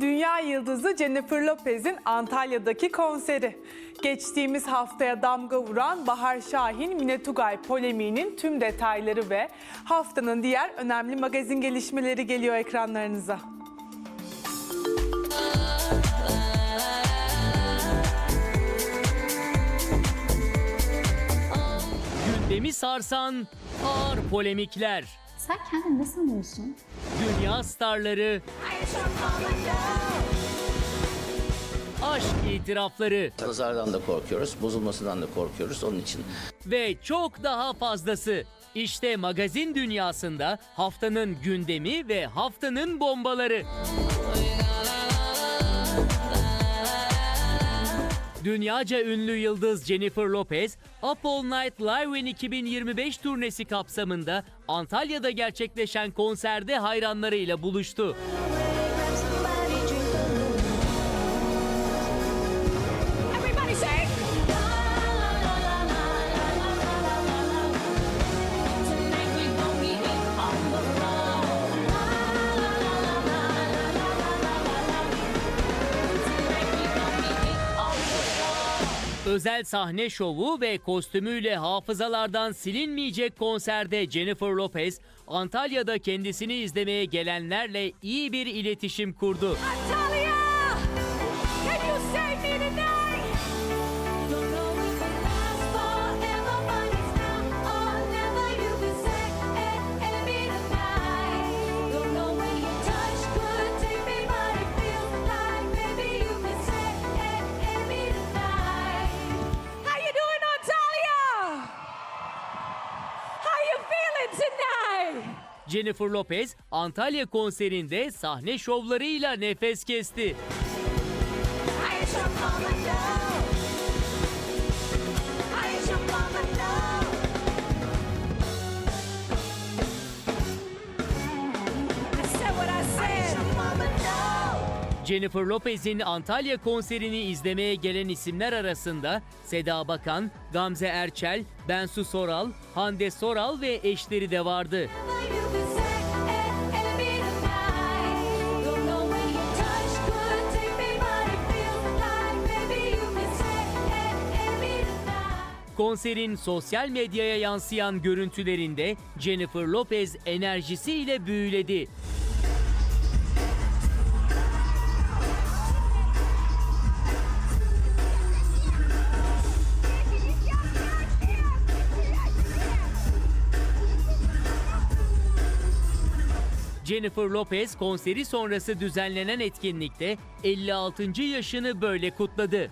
Dünya yıldızı Jennifer Lopez'in Antalya'daki konseri. Geçtiğimiz haftaya damga vuran Bahar Şahin Mine Tugay polemiğinin tüm detayları ve haftanın diğer önemli magazin gelişmeleri geliyor ekranlarınıza. Gündemi sarsan ağır polemikler. Sen kendini ne sanıyorsun? Dünya starları aşk itirafları Nazardan da korkuyoruz, bozulmasından da korkuyoruz onun için. ve çok daha fazlası. İşte magazin dünyasında haftanın gündemi ve haftanın bombaları. Dünyaca ünlü yıldız Jennifer Lopez, All Night Live in 2025 turnesi kapsamında Antalya'da gerçekleşen konserde hayranlarıyla buluştu. Özel sahne şovu ve kostümüyle hafızalardan silinmeyecek konserde Jennifer Lopez, Antalya'da kendisini izlemeye gelenlerle iyi bir iletişim kurdu. Talia, can you save me? Jennifer Lopez, Antalya konserinde sahne şovlarıyla nefes kesti. I Jennifer Lopez'in Antalya konserini izlemeye gelen isimler arasında Seda Bakan, Gamze Erçel, Bensu Soral, Hande Soral ve eşleri de vardı. Konserin sosyal medyaya yansıyan görüntülerinde Jennifer Lopez enerjisiyle büyüledi. Jennifer Lopez konseri sonrası düzenlenen etkinlikte 56. yaşını böyle kutladı.